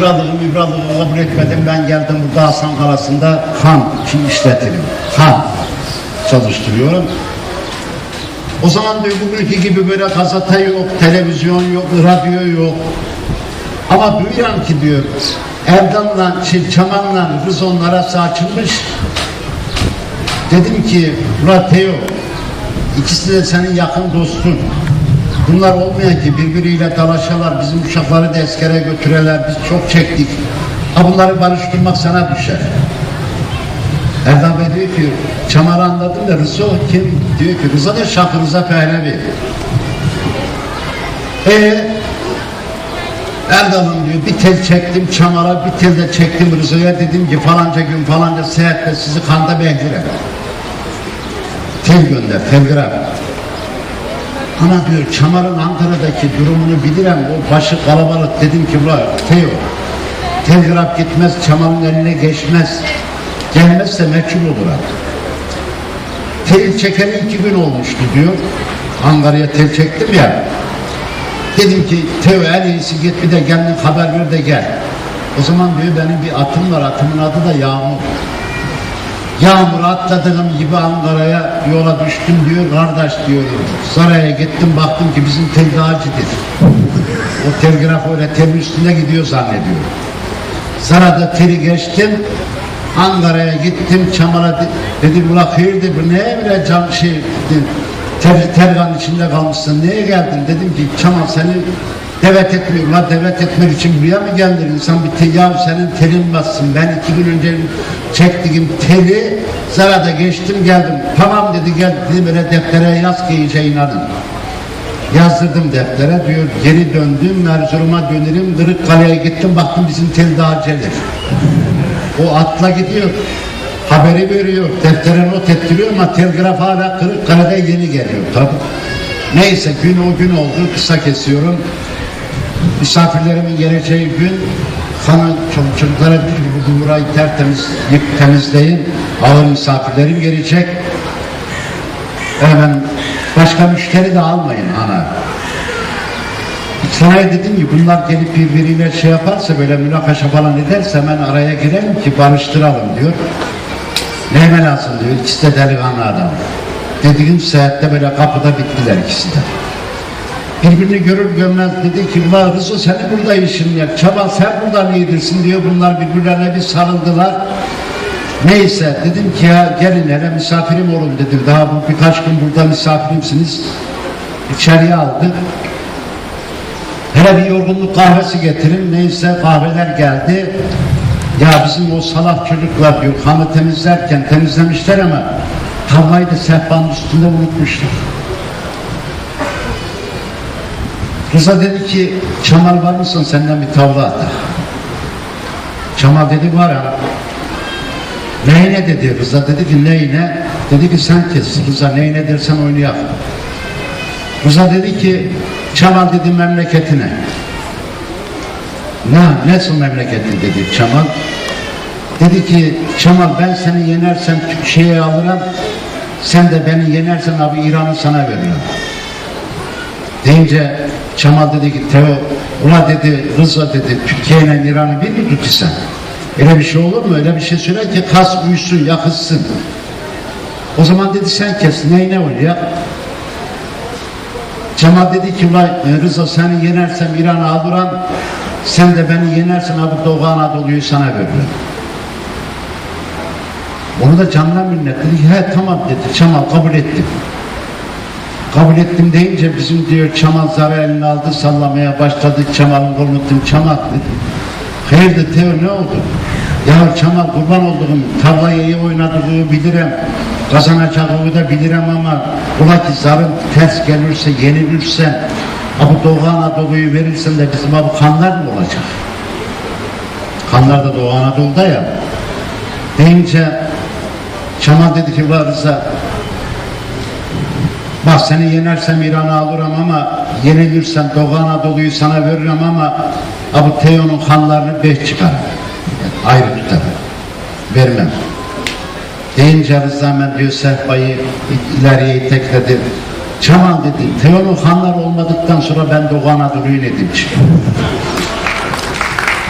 İbradlığı İbradlığı kabul etmedim. Ben geldim burada Hasan Kalası'nda han için işletirim. Han çalıştırıyorum. O zaman diyor bugünkü gibi böyle gazete yok, televizyon yok, radyo yok. Ama duyuyorum ki diyor Erdal'la, şey, Çaman'la Rızon'un arası açılmış. Dedim ki Murat Teo ikisi de senin yakın dostun. Bunlar olmayan ki birbiriyle dalaşalar, bizim uşakları da eskere götüreler, biz çok çektik. Ha bunları barıştırmak sana düşer. Erdal Bey diyor ki, Çamar'ı anladım da Rıza kim? Diyor ki, Rıza da Şah Rıza Pehlevi. E Erdal'ım diyor, bir tel çektim Çamar'a, bir tel de çektim Rıza'ya. Dedim ki falanca gün falanca seyahatte sizi kanda beklerim. Tel gönder, telgraf. Ana diyor Çamar'ın Ankara'daki durumunu bilirim. O başı kalabalık. Dedim ki ulan Teo telgraf gitmez Çamar'ın eline geçmez. Gelmezse meçhul olur. Tel çekeli iki gün olmuştu diyor. Ankara'ya tel çektim ya. Dedim ki Teo en iyisi git bir de kendin haber ver de gel. O zaman diyor benim bir atım var. Atımın adı da Yağmur. Yağmur atladığım gibi Ankara'ya yola düştüm diyor. Kardeş diyor. Saraya gittim baktım ki bizim tel dağcıdır. O telgraf öyle telin üstünde gidiyor zannediyor. Sarada teli geçtim. Ankara'ya gittim. Çamara de- dedim ula hayırdır bu neye bile cam şey dedi, ter, tergan içinde kalmışsın. Neye geldin? Dedim ki Çamal seni devet etmiyor. Ulan devet etmek için buraya mı geldin? İnsan bir te, ya senin telin bassın. Ben iki gün önce çektiğim teli Zarada geçtim geldim. Tamam dedi gel dedi böyle deftere yaz ki iyice inanın. Yazdırdım deftere diyor geri döndüm Erzurum'a dönerim Kırıkkale'ye gittim baktım bizim tel daha celir. O atla gidiyor. Haberi veriyor. Deftere not ettiriyor ama telgraf hala Kırıkkale'de yeni geliyor. Tabii. Neyse gün o gün oldu. Kısa kesiyorum. Misafirlerimin geleceği gün hanım çocuk- çocuklara burayı tertemiz yık temizleyin. Ağır misafirlerim gelecek. Hemen başka müşteri de almayın ana. Sana dedim ki bunlar gelip birbiriyle şey yaparsa böyle münakaşa falan ederse hemen araya girelim ki barıştıralım diyor. Neyme lazım diyor. İkisi de delikanlı adam. Dediğim saatte böyle kapıda bittiler ikisi de. Birbirini görür görmez dedi ki Rızo seni burada işin ya. Çaba sen burada niyedirsin diyor. Bunlar birbirlerine bir sarıldılar. Neyse dedim ki ya gelin hele misafirim olun dedim. Daha bu birkaç gün burada misafirimsiniz. İçeriye aldık. Hele bir yorgunluk kahvesi getirin. Neyse kahveler geldi. Ya bizim o salak çocuklar diyor kanı temizlerken temizlemişler ama tavlayı da sehpanın üstünde unutmuşlar. Rıza dedi ki Çamal var mısın senden bir tavla at. Çamal dedi var ha. Neyine dedi Rıza dedi ki neyine? Dedi ki sen kes Rıza neyine dersen oynayak. Rıza dedi ki Çamal dedi memleketine. Ne, nasıl memleketin dedi Çamal. Dedi ki Çamal ben seni yenersem şeye alırım. Sen de beni yenersen abi İran'ı sana veririm. Deyince Çamal dedi ki Teo ula dedi Rıza dedi Türkiye İran'ı bir mi tutu sen? Öyle bir şey olur mu? Öyle bir şey söyle ki kas uyusun, yakışsın. O zaman dedi sen kes neyine oynayak? Cemal dedi ki e, Rıza seni yenersem İran'ı alırım sen de beni yenersen abi Doğu Anadolu'yu sana veririm. Onu da candan minnet dedi he tamam dedi Cemal kabul ettim. Kabul ettim deyince bizim diyor Çamal zarı eline aldı sallamaya başladı Çamal'ın kolunu tuttum Çamal dedi. Hayırdır Teo ne oldu? Ya Çamal kurban olduğum tavlayı iyi oynadığını bilirim. Kazanacağımı da bilirim ama ola ki zarın ters gelirse yenilirsen Abu Doğu Anadolu'yu verirsen de bizim abi kanlar mı olacak? Kanlar da Doğu Anadolu'da ya. Deyince Çamal dedi ki var Rıza Bak seni yenersem İran'ı alırım ama yenilirsem Doğu Anadolu'yu sana veririm ama Abu Teo'nun kanlarını beş çıkarım. Yani ayrı tutarım. Vermem. Deyince Rıza hemen diyor sehpayı ileriye itekledi. Çaman dedi, Teo'nun kanları olmadıktan sonra ben Doğu Anadolu'yu ne demişim.